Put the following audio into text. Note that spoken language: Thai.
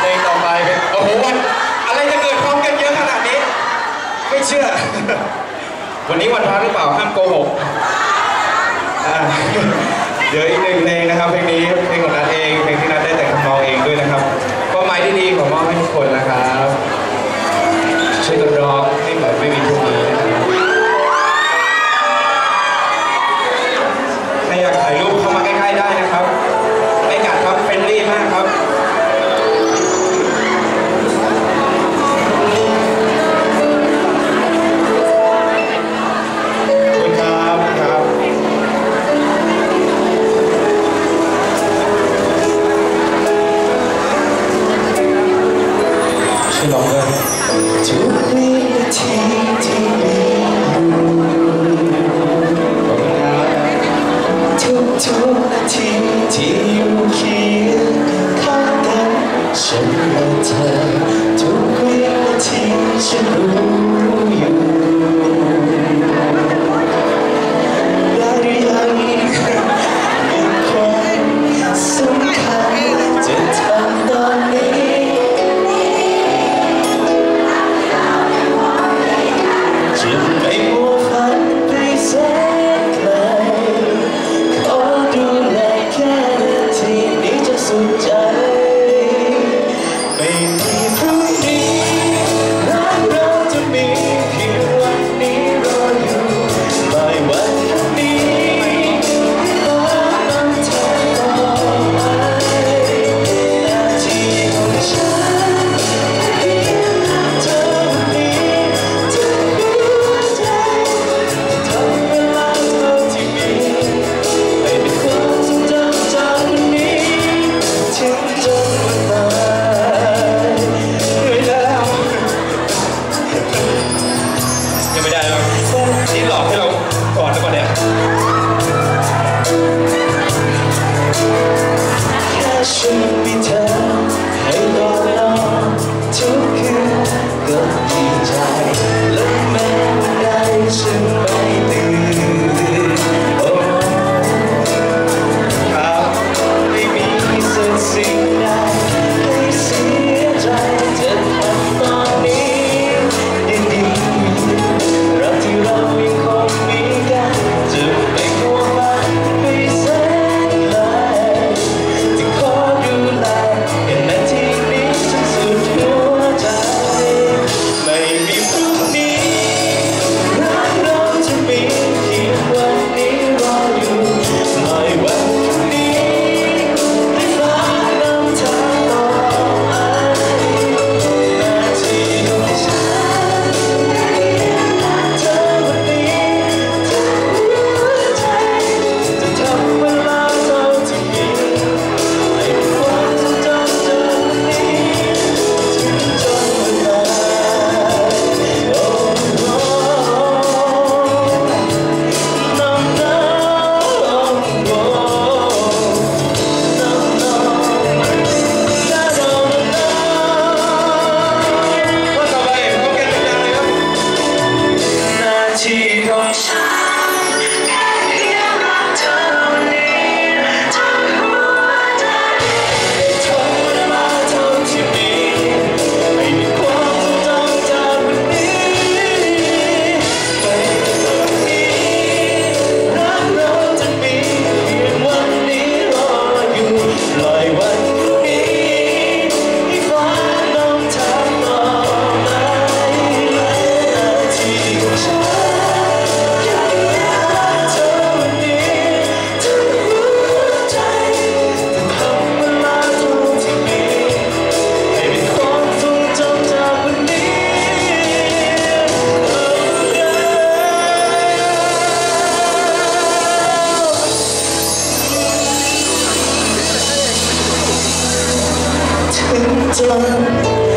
เพลงต่อไปเป็นโอ้โหวันอะไรจะเกิดพร้อมกันเยอะขนาดนี้ ไม่เชื่อ วันนี้วันพระหรือเปล่าห้ามโกหกเดี๋ยวอีกหนึ่งเพลงนะครับเพลงนี้เพลงของนัทเองเพลงที่นัทได้แต่งคำนองเองด้วยนะครับความหมายดีของมอบให้ทุกคนนะครับ ไม่ลองเลยทุกวินาทีที่มีทุทุกนาทีที่อยู่เคียงข้างกันฉันและเธอ ฉันมีเธอให้นอนนอนทุกคืนก็ดีใจและแม้ใดฉัน way. 真